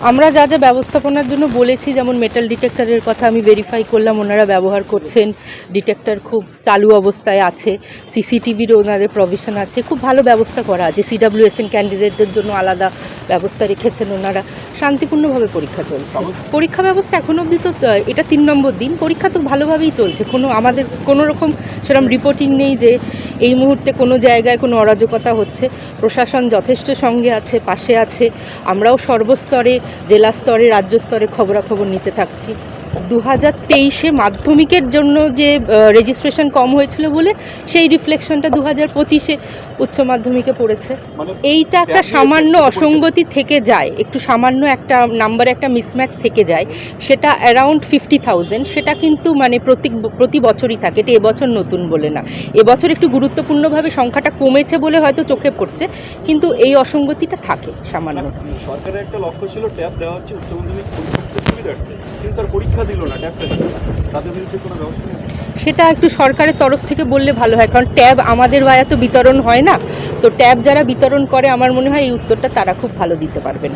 আমরা যা যা ব্যবস্থাপনার জন্য বলেছি, যেমন মেটাল ডিটেক্টরের কথা আমি ভেরিফাই করলাম, ওনারা ব্যবহার করছেন। ডিটেক্টর খুব চালু অবস্থায় আছে সিসিটিভিরও ওনাদের প্রভিশন আছে। খুব ভালো ব্যবস্থা করা আছে। সিডাব্লিউএসএন ক্যান্ডিডেটদের জন্য আলাদা ব্যবস্থা রেখেছেন ওনারা। শান্তিপূর্ণভাবে পরীক্ষা চলছে। পরীক্ষা ব্যবস্থা এখনও অব্দি তো এটা তিন নম্বর দিন। পরীক্ষা তো ভালোভাবেই চলছে। কোনো আমাদের, কোনো রকম সেরকম রিপোর্টিং নেই যে এই মুহূর্তে কোনো জায়গায় কোনো অরাজকতা হচ্ছে। প্রশাসন যথেষ্ট সঙ্গে আছে, পাশে আছে। আমরাও সর্বস্তরে, জেলা স্তরে, রাজ্য স্তরে খবরাখবর নিতে থাকছি। দু হাজার তেইশে মাধ্যমিকের জন্য যে রেজিস্ট্রেশন কম হয়েছিল বলে সেই রিফ্লেকশনটা দু হাজার পঁচিশে উচ্চ মাধ্যমিকে পড়েছে। মানে এইটা একটা সামান্য অসঙ্গতি থেকে যায় একটু সামান্য একটা নাম্বারে একটা মিসম্যাচ থেকে যায় সেটা অ্যারাউন্ড ফিফটি থাউজেন্ড সেটা কিন্তু মানে প্রতি প্রতি বছরই থাকে এটা এবছর নতুন বলে না। এবছর একটু গুরুত্বপূর্ণভাবে সংখ্যাটা কমেছে বলে হয়তো চোখে পড়ছে কিন্তু এই অসঙ্গতিটা থাকে সামান্য। সরকারের একটা লক্ষ্য ছিল ট্যাব দেওয়া হচ্ছে উচ্চ মাধ্যমিক সেটা একটু সরকারের তরফ থেকে বললে ভালো হয়, কারণ ট্যাব আমাদের বায়া তো বিতরণ হয় না। তো ট্যাব যারা বিতরণ করে, আমার মনে হয় এই উত্তরটা তারা খুব ভালো দিতে পারবেন।